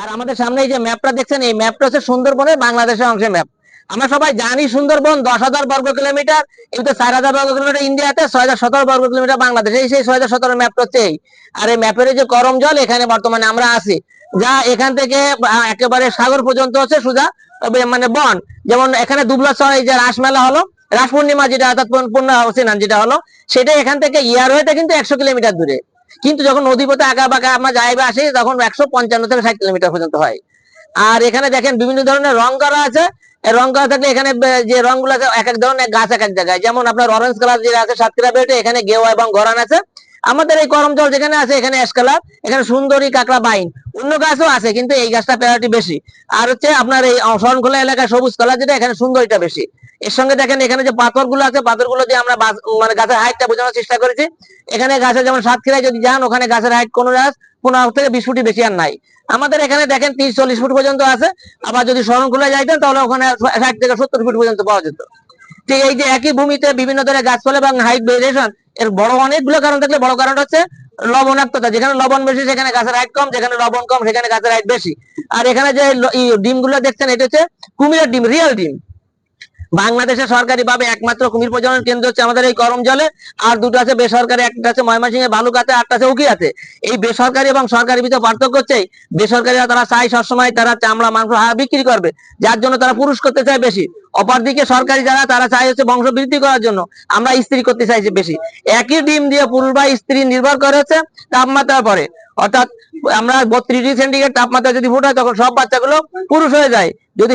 আর আমাদের সামনে এই যে ম্যাপটা দেখছেন, এই ম্যাপটা হচ্ছে সুন্দরবনের বাংলাদেশের অংশের ম্যাপ আমরা সবাই জানি সুন্দরবন দশ হাজার বর্গ কিলোমিটার, এই তো চার হাজার বর্গ কিলোমিটার ইন্ডিয়াতে ছয় হাজার সতেরো বর্গ কিলোমিটার বাংলাদেশে। এই সেই ছয় হাজার সতেরো ম্যাপটা হচ্ছে এই। আর এই ম্যাপের যে করম জল, এখানে বর্তমানে আমরা আছি। যা এখান থেকে একেবারে সাগর পর্যন্ত হচ্ছে সুজা মানে বন। যেমন এখানে দুবলা ছয়, এই যে রাস মেলা হলো, রাস পূর্ণিমা যেটা, অর্থাৎ পূর্ণ- যেটা হলো সেটা এখান থেকে ইয়ার হয়েতে কিন্তু একশো কিলোমিটার দূরে। কিন্তু যখন নদী পথে আঁকা বাঁকা আমরা যাই বা আসি, তখন একশো পঞ্চান্ন থেকে ষাট কিলোমিটার পর্যন্ত হয়। আর এখানে দেখেন বিভিন্ন ধরনের রং করা আছে। রং করা থাকলে এখানে যে রংগুলো আছে এক এক ধরনের গাছ এক এক জায়গায়। যেমন আপনার অরেঞ্জ কালার যে আছে, সাতক্ষীরা বেল্টে এখানে গেওয়া এবং গরান আছে। আমাদের এই করম জল যেখানে আছে, এখানে অ্যাশ কালার এখানে সুন্দরী কাঁকড়া বাইন অন্য গাছও আছে, কিন্তু এই গাছটা প্রায়োরিটি বেশি। আর হচ্ছে আপনার এই শরণখোলা এলাকায় সবুজ কালার যেটা, এখানে সুন্দরীটা বেশি। এর সঙ্গে দেখেন, এখানে যে পাথরগুলো আছে, পাথরগুলো দিয়ে আমরা মানে গাছের হাইটটা বোঝানোর চেষ্টা করেছি। এখানে গাছে যেমন সাতক্ষীরায় যদি যান, ওখানে গাছের হাইট কোনো গাছ পনেরো থেকে বিশ ফুটি বেশি আর নাই। আমাদের এখানে দেখেন, তিরিশ, চল্লিশ ফুট পর্যন্ত আছে। আবার যদি শরণখোলা যাইতেন, তাহলে ওখানে ষাট থেকে সত্তর ফুট পর্যন্ত পাওয়া যেত। ঠিক এই যে একই ভূমিতে বিভিন্ন ধরনের গাছপালা এবং হাইট ভেরিয়েশন এর বড় অনেকগুলো কারণ থাকলে বড় কারণ হচ্ছে লবণাক্ততা। যেখানে লবণ বেশি, সেখানে গাছের হাইট কম, যেখানে লবণ কম, সেখানে গাছের হাইট বেশি। আর এখানে যে ল- ই ডিমগুলো দেখছেন, এটা হচ্ছে কুমিরের ডিম রিয়েল ডিম। বাংলাদেশে সরকারি ভাবে একমাত্র কুমির প্রজনন কেন্দ্র হচ্ছে আমাদের এই করম জলে, আর দুটো আছে বেসরকারি, একটা আছে ময়মনসিংহে ভালুকাতে আটটা আছে উকিয়াতে এই বেসরকারি এবং সরকারি ভিতরে পার্থক্য হচ্ছে বেসরকারিরা তারা চায় সবসময় তারা চামড়া, মাংস, হাড় বিক্রি করবে, যার জন্য তারা পুরুষ করতে চায় বেশি। অপরদিকে সরকারি যারা, তারা চায় হচ্ছে বংশ বৃদ্ধি করার জন্য। আমরা স্ত্রী করতে চাইছি বেশি। একই ডিম দিয়ে পুরুষ বা স্ত্রী নির্ভর করে হচ্ছে তাপমাত্রার পরে অর্থাৎ আমরা বত্রিশ ডিগ্রি সেন্টিগ্রেড তাপমাত্রা যদি ফুটায় তখন সব বাচ্চাগুলো পুরুষ হয়ে যায়। যদি